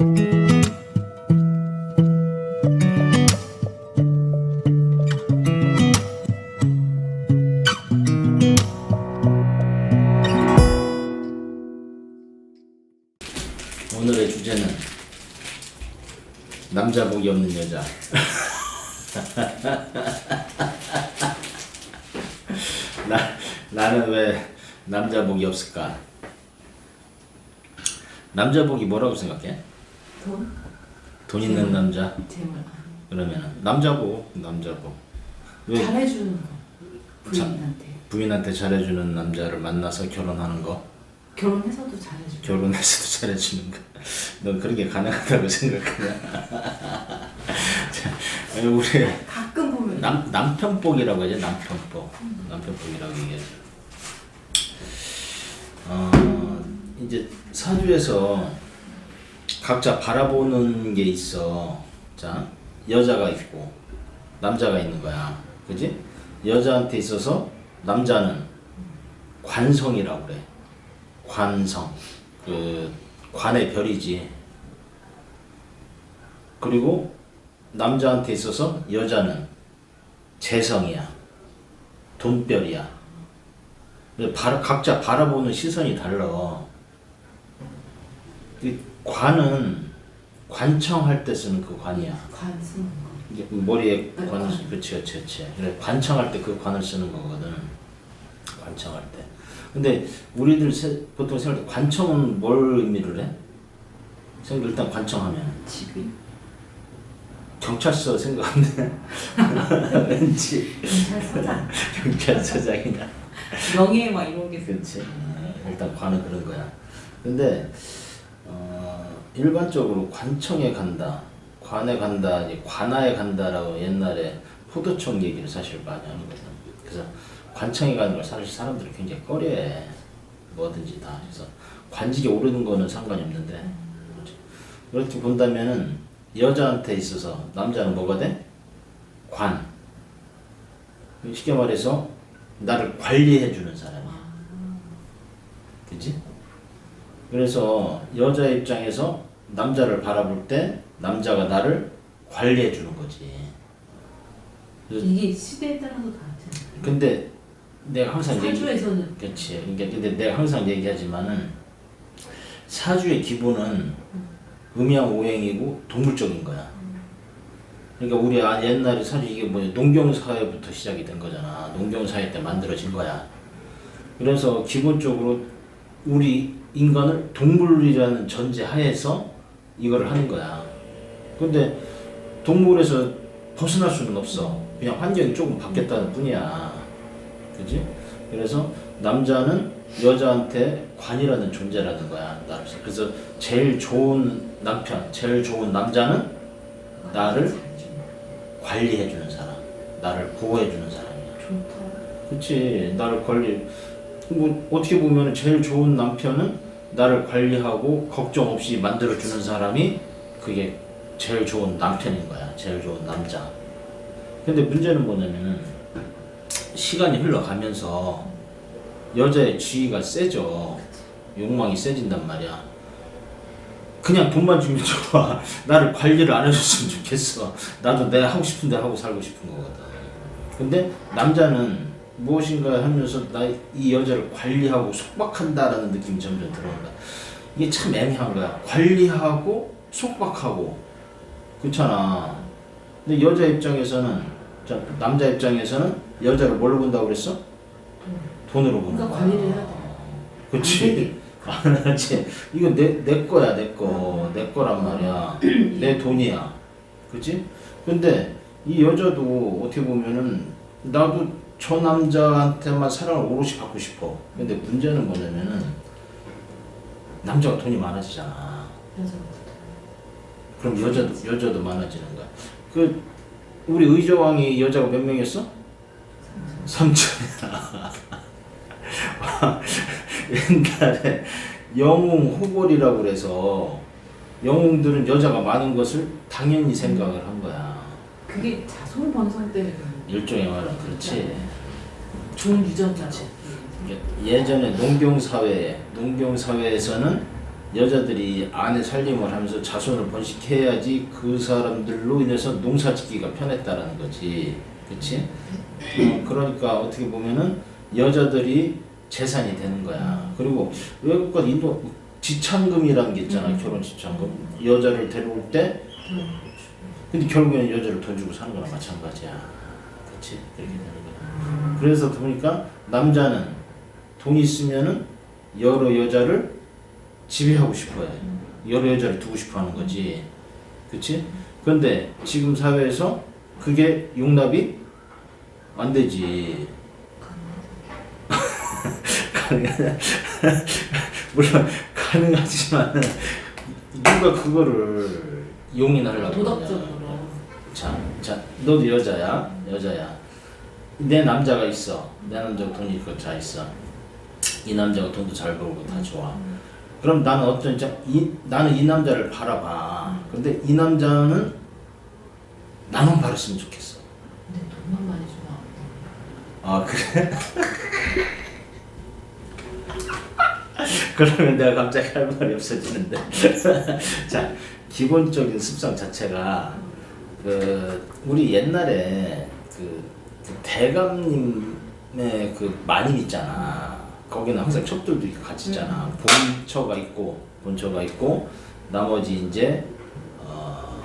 오늘의 주제는 남자 복이 없는 여자. 나 나는 왜 남자 복이 없을까? 남자 복이 뭐라고 생각해? 돈? 돈 있는 남자? 재물 그러면은 남자복 남자복. 왜 잘해주는 거 부인한테 부인한테 잘해주는 남자를 만나서 결혼하는 거? 결혼해서도 잘해주고 결혼해서도 잘해주는 거. 넌 그렇게 가능하다고 생각하냐? 자, 아니, 우리 가끔 보면 남 남편복이라고 하죠. 남편복. 남편복이라고 얘기하죠. 어, 이제 사주에서 각자 바라보는 게 있어. 자, 여자가 있고 남자가 있는 거야. 그지? 여자한테 있어서 남자는 관성이라고 그래. 관성. 그 관의 별이지. 그리고 남자한테 있어서 여자는 재성이야. 돈별이야. 바라, 각자 바라보는 시선이 달라. 이 관은 관청할 때 쓰는 그 관이야. 관 쓰는 거 이게 머리에 네, 관을 관. 쓰- 그치 그치 그치. 그래 관청할 때 그 관을 쓰는 거거든. 관청할 때. 근데 우리들 세, 보통 생각할 때 관청은 뭘 의미를 해? 생각 일단 관청하면 집이 경찰서 생각하는데 왠지 경찰서장 경찰서장이냐. 명예 막 이런 게 그렇지. 어, 일단 관은 그런 거야. 근데 어, 일반적으로 관청에 간다, 관에 간다, 관아에 간다라고 옛날에 포도청 얘기를 사실 많이 하는 거죠. 그래서 관청에 가는 걸 사실 사람들이 굉장히 꺼려해. 뭐든지 다. 그래서 관직에 오르는 거는 상관이 없는데 그렇게 본다면은 여자한테 있어서 남자는 뭐가 돼? 관. 쉽게 말해서 나를 관리해 주는 사람이야. 그지? 그래서 여자 입장에서 남자를 바라볼 때 남자가 나를 관리해 주는 거지. 이게 시대에 따라서 다르잖아 근데 내가 항상 사주에서는 그렇지. 그러니까 근데 내가 항상 얘기하지만은 사주의 기본은 음양 오행이고 동물적인 거야. 그러니까 우리 아 옛날에 사실 이게 뭐 농경사회부터 시작이 된 거잖아. 농경사회 때 만들어진 거야. 그래서 기본적으로 우리 인간을 동물이라는 전제 하에서 이거를 하는 거야. 근데 동물에서 벗어날 수는 없어. 그냥 환경이 조금 바뀌었다는 뿐이야. 그지? 그래서 남자는 여자한테 관이라는 존재라는 거야. 그래서 제일 좋은 남편, 제일 좋은 남자는 나를 관리해주는 사람, 나를 보호해주는 사람이야. 좋다 그치 나를 관리 뭐 어떻게 보면 제일 좋은 남편은 나를 관리하고 걱정 없이 만들어주는 사람이 그게 제일 좋은 남편인 거야. 제일 좋은 남자. 근데 문제는 뭐냐면은 시간이 흘러가면서 여자의 지위가 세져 욕망이 세진단 말이야. 그냥 돈만 주면 좋아. 나를 관리를 안 해줬으면 좋겠어. 나도 내가 하고 싶은 대로 하고 살고 싶은 거거든. 근데 남자는 무엇인가 하면서 나 이 여자를 관리하고 속박한다라는 느낌이 점점 들어온다. 이게 참 애매한 거야. 관리하고 속박하고 그렇잖아. 근데 여자 입장에서는 자, 남자 입장에서는 여자를 뭘로 본다고 그랬어? 돈으로 보는 그러니까. 관리를 해야 돼. 안 그렇지. 되게. 안 하지. 이거 내, 내 거야, 내 거. 내 거란 말이야. 내 돈이야. 그치? 근데 이 여자도 어떻게 보면은 나도 저 남자한테만 사랑을 오롯이 받고 싶어. 근데 문제는 뭐냐면은 남자가 돈이 많아지잖아. 그럼 여자도 여자도 많아지는 거야. 그 우리 의저왕이 여자가 몇 명이었어? 삼천이야. 옛날에 영웅 호골이라고 그래서 영웅들은 여자가 많은 것을 당연히 생각을 한 거야. 그게 자손 번성 때문에 일종의 말은 그렇지. 좋은 유전자지 예전에 농경 사회에 농경 사회에서는 여자들이 아내 살림을 하면서 자손을 번식해야지 그 사람들로 인해서 농사 짓기가 편했다라는 거지. 그치? 어, 그러니까 어떻게 보면은 여자들이 재산이 되는 거야. 그리고 외국과 인도 지참금이라는 게 있잖아. 결혼 지참금. 여자를 데려올 때 근데 결국에는 여자를 돈 주고 사는 거랑 마찬가지야. 그치? 그렇게 되는 거야. 그래서 보니까 남자는 돈 있으면은 여러 여자를 지배하고 싶어 해. 여러 여자를 두고 싶어 하는 거지. 그치? 그런데 지금 사회에서 그게 용납이 안 되지. 물론 가능하지만 누가 그거를 용인하려고. 도덕적으로. 자, 자, 너도 여자야, 여자야. 내 남자가 있어. 내 남자가 돈이 있고 자 있어. 이 남자가 돈도 잘 벌고 다 좋아. 그럼 나는 어떤 자, 이 나는 이 남자를 바라봐. 근데 이 남자는 나만 바랐으면 좋겠어. 근데 돈만 많이 주면 아 그래? 그러면 내가 갑자기 할 말이 없어지는데. 자, 기본적인 습성 자체가 그 우리 옛날에 그, 그 대감님의 그 마님 있잖아. 거기는 항상 첩들도 이렇게 같이 있잖아. 본처가 있고 본처가 있고 나머지 이제 어,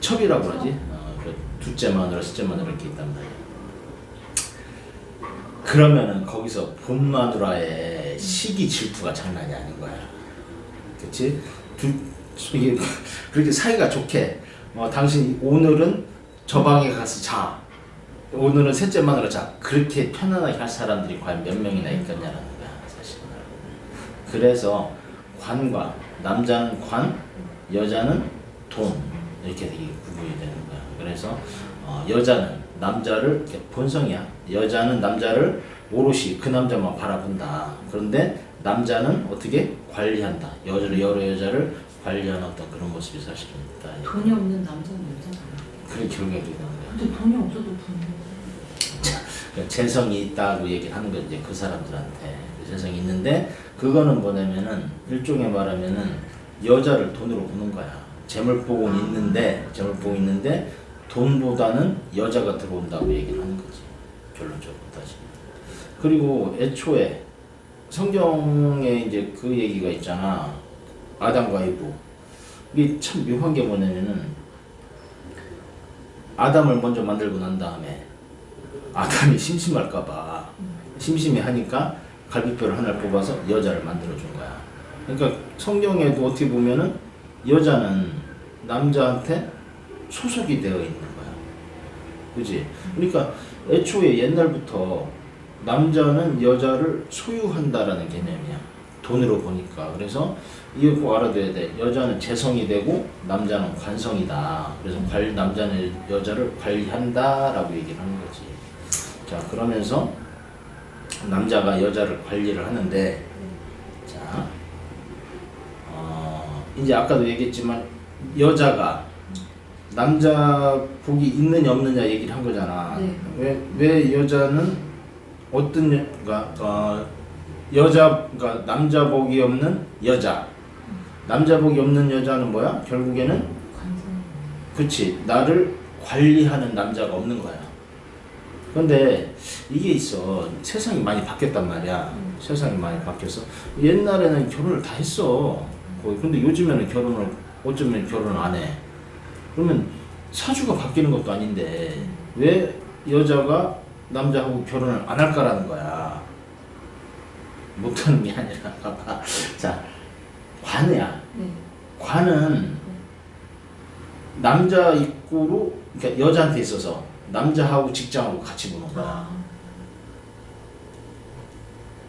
첩이라고 하지. 어, 그 둘째 마누라, 셋째 마누라 이렇게 있단 말이야. 그러면은 거기서 본 마누라의 시기 질투가 장난이 아닌 거야. 그치? 두, 이게 그렇게 사이가 좋게, 어, 당신 오늘은 저 방에 가서 자. 오늘은 셋째 마누라 자. 그렇게 편안하게 할 사람들이 과연 몇 명이나 있겠냐는 거야, 사실은. 그래서 관과, 남자는 관, 여자는 돈. 이렇게 되게 구분이 되는 거야. 그래서 어, 여자는 남자를 본성이야. 여자는 남자를 오롯이 그 남자만 바라본다. 그런데 남자는 어떻게 관리한다. 여자를 여러 여자를 관리하는 어떤 그런 모습이 사실은 있다. 돈이 없는 남자는 여자잖아. 그런 결과가 되는 거야. 근데 돈이 없어도. 그러니까 재성이 있다고 얘기하는 건 이제 그 사람들한테 그 재성이 있는데 그거는 뭐냐면은 일종의 말하면은 여자를 돈으로 보는 거야. 재물복은 있는데 재물복이 있는데 돈보다는 여자가 들어온다고 얘기를 하는 거지. 결론적으로 따지면. 그리고 애초에 성경에 이제 그 얘기가 있잖아. 아담과 이브. 이게 참 묘한 게 뭐냐면은 아담을 먼저 만들고 난 다음에 아담이 심심할까봐 심심해 하니까 갈비뼈를 하나를 뽑아서 여자를 만들어준 거야. 그러니까 성경에도 어떻게 보면은 여자는 남자한테 소속이 되어 있는 거야. 그지? 그러니까 애초에 옛날부터 남자는 여자를 소유한다라는 개념이야. 돈으로 보니까. 그래서 이거 꼭 알아둬야 돼. 여자는 재성이 되고 남자는 관성이다. 그래서 관, 남자는 여자를 관리한다라고 얘기를 하는 거지. 자, 그러면서 남자가 여자를 관리를 하는데, 자, 어, 이제 아까도 얘기했지만 여자가 남자 복이 있느냐 없느냐 얘기를 한 거잖아. 네. 왜, 왜 여자는 어떤 여, 그러니까 어, 여자 그러니까 남자 복이 없는 여자 남자 복이 없는 여자는 뭐야? 결국에는. 그치 나를 관리하는 남자가 없는 거야. 근데 이게 있어 세상이 많이 바뀌었단 말이야. 음. 세상이 많이 바뀌어서 옛날에는 결혼을 다 했어. 거의. 근데 요즘에는 결혼을 어쩌면 결혼 안 해. 그러면 사주가 바뀌는 것도 아닌데 왜 여자가 남자하고 결혼을 안 할까라는 거야. 못하는 게 아니라 봐봐. 자 관이야. 네. 관은 남자 입구로 그러니까 여자한테 있어서 남자하고 직장하고 같이 보는 거야. 아,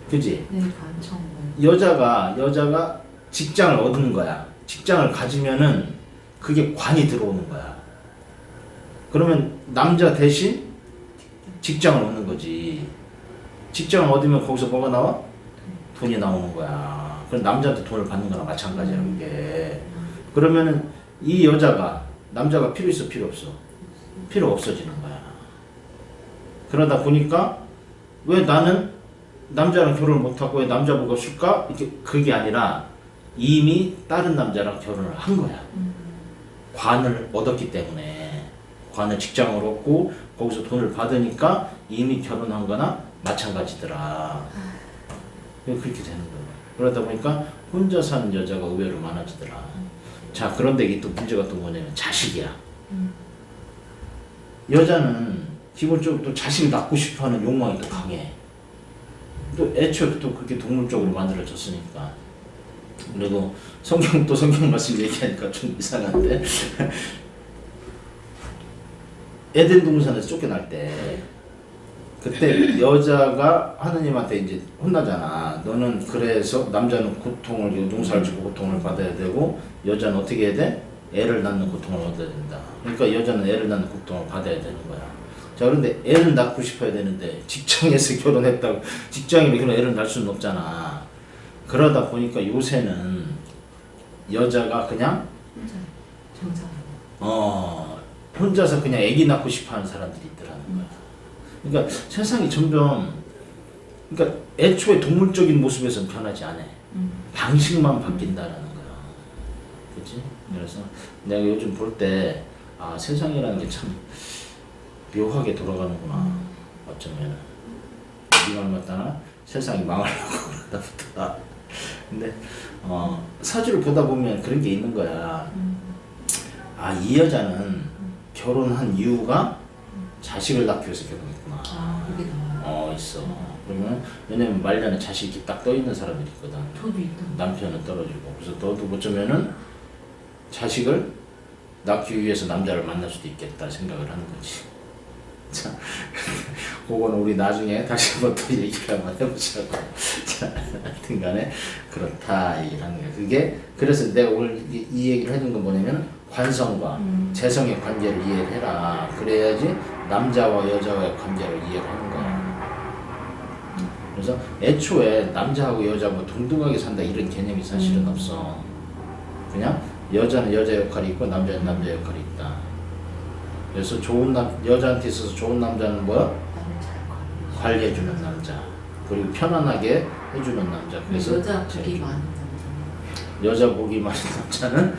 그지? 네, 관청을. 여자가 여자가 직장을 얻는 거야. 직장을 가지면은 그게 관이 들어오는 거야. 그러면 남자 대신 직장을 얻는 거지. 직장을 얻으면 거기서 뭐가 나와? 돈이 나오는 거야. 그럼 남자한테 돈을 받는 거랑 마찬가지야 그게. 그러면은 이 여자가 남자가 필요 있어 필요 없어? 필요 없어지는 거야. 그러다 보니까 왜 나는 남자랑 결혼을 못하고 왜 남자 보고 싶까? 이게 그게 아니라 이미 다른 남자랑 결혼을 한 거야. 음. 관을 얻었기 때문에 관을 직장으로 얻고 거기서 돈을 받으니까 이미 결혼한 거나 마찬가지더라. 그렇게 되는 거예요. 그러다 보니까 혼자 사는 여자가 의외로 많아지더라. 자, 그런데 이게 또 문제가 또 뭐냐면 자식이야. 음. 여자는 기본적으로 또 자식을 낳고 싶어 하는 욕망이 또 강해. 또 애초에 또 그렇게 동물적으로 만들어졌으니까. 그리고 성경 또 성경 말씀 얘기하니까 좀 이상한데 에덴 동산에서 쫓겨날 때 그때 여자가 하느님한테 이제 혼나잖아. 너는 그래서 남자는 고통을 농사를 짓고 고통을 받아야 되고 여자는 어떻게 해야 돼? 애를 낳는 고통을 얻어야 된다. 그러니까 여자는 애를 낳는 고통을 받아야 되는 거야. 자 그런데 애를 낳고 싶어야 되는데 직장에서 결혼했다고 직장이면 그런 애를 낳을 수는 없잖아. 그러다 보니까 요새는 여자가 그냥 정상. 어 혼자서 그냥 아기 낳고 싶어 하는 사람들이 있더라는 거야. 그러니까 세상이 점점 그러니까 애초에 동물적인 모습에서는 변하지 않아. 음. 방식만 바뀐다라는 거야. 그렇지? 그래서 내가 요즘 볼 때 아 세상이라는 게 참 묘하게 돌아가는구나. 음. 어쩌면 이말 맞다나 세상이 망하려고 그러다 보다. 근데 어 사주를 보다 보면 그런 게 있는 거야. 음. 아이 여자는 결혼한 이유가 자식을 낳기 위해서 결혼했구나. 아 그게 나와요. 어 있어. 그러면 왜냐면 말년에 자식이 딱 떠 있는 사람들이 있거든. 저도 있다. 남편은 떨어지고 그래서 너도 어쩌면은 자식을 낳기 위해서 남자를 만날 수도 있겠다 생각을 하는 거지. 자, 그거는 우리 나중에 다시 한번 또 얘기를 한번 해보자고. 자, 하여튼 간에 그렇다 얘기를 하는 거야. 그게 그래서 내가 오늘 이, 이 얘기를 해준 건 뭐냐면 관성과 음. 재성의 관계를 이해를 해라. 그래야지 남자와 여자와의 관계를 이해를 하는 거야. 그래서 애초에 남자하고 여자하고 동등하게 산다 이런 개념이 사실은 음. 없어. 그냥 여자는 여자 역할이 있고 남자는 남자 역할이 있다. 그래서 좋은 남 여자한테 있어서 좋은 남자는 뭐야? 관리. 관리해주는 남자. 그리고 편안하게 해주는 남자. 그래서 여자 복이 좋- 많은 남자. 여자 복이 많은 남자는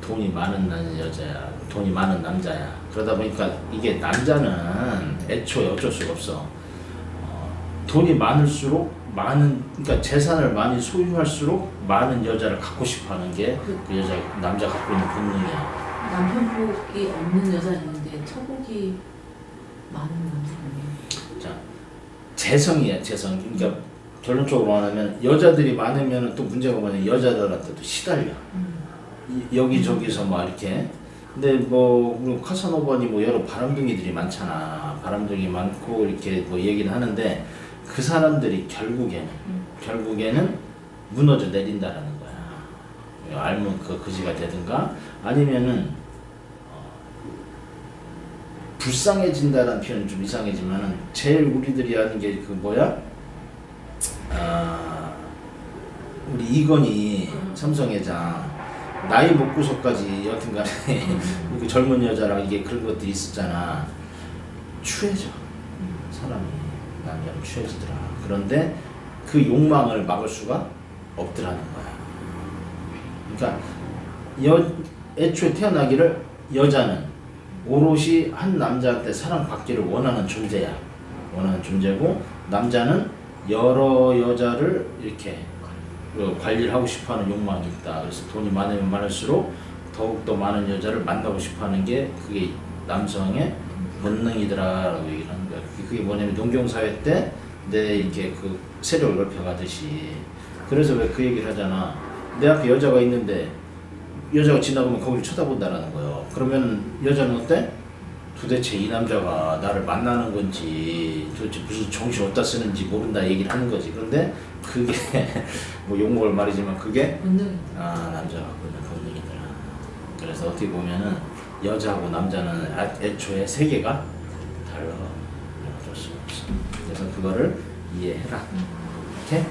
돈이 많은 남- 여자야. 돈이 많은 남자야. 그러다 보니까 이게 남자는 애초에 어쩔 수가 없어. 어, 돈이 많을수록 많은 그러니까 재산을 많이 소유할수록 많은 여자를 갖고 싶어하는 게 그 여자 남자 갖고 있는 본능이야. 남편 복이 없는 여자 있는데 처복이 많은 남자 아니에요? 자 재성이야 재성. 그러니까 결론적으로 말하면 여자들이 많으면 또 문제가 뭐냐 여자들한테도 시달려. 음. 이- 여기저기서 막 이렇게 근데 뭐 우리 카사노바니 뭐 여러 바람둥이들이 많잖아. 바람둥이 많고 이렇게 뭐 얘기는 하는데 그 사람들이 결국에는 음. 결국에는 무너져 내린다라는 거야. 알면 그 그지가 되든가 아니면은 어, 불쌍해진다라는 표현은 좀 이상해지만은 제일 우리들이 하는 게 그 뭐야? 아 우리 이건희 삼성회장 나이 먹고서까지 여튼간에 이렇게 젊은 여자랑 이게 그런 것들이 있었잖아. 추해져. 사람이 남자는 추해지더라. 그런데 그 욕망을 막을 수가 없더라는 거야. 그러니까 여, 애초에 태어나기를 여자는 오롯이 한 남자한테 사랑받기를 원하는 존재야. 원하는 존재고 남자는 여러 여자를 이렇게 그 관리를 하고 싶어하는 욕망이 있다. 그래서 돈이 많으면 많을수록 더욱 더 많은 여자를 만나고 싶어하는 게 그게 남성의 본능이더라라고 얘기를 하는 거야. 그게 뭐냐면 농경사회 때 내 이렇게 그 세력을 넓혀가듯이 그래서 왜 그 얘기를 하잖아. 내 앞에 여자가 있는데 여자가 지나가면 거기를 쳐다본다라는 거예요. 그러면 여자는 어때? 도대체 이 남자가 나를 만나는 건지 도대체 무슨 정신 어디다 쓰는지 모른다 얘기를 하는 거지. 그런데 그게 뭐 욕먹을 말이지만 그게. 아 남자가 그런 본능이더라. 그래서 어떻게 보면은 여자하고 남자는 아- 애초에 세계가 달라. 어쩔 수가 없어. 그래서 그거를 이해해라. 오케이?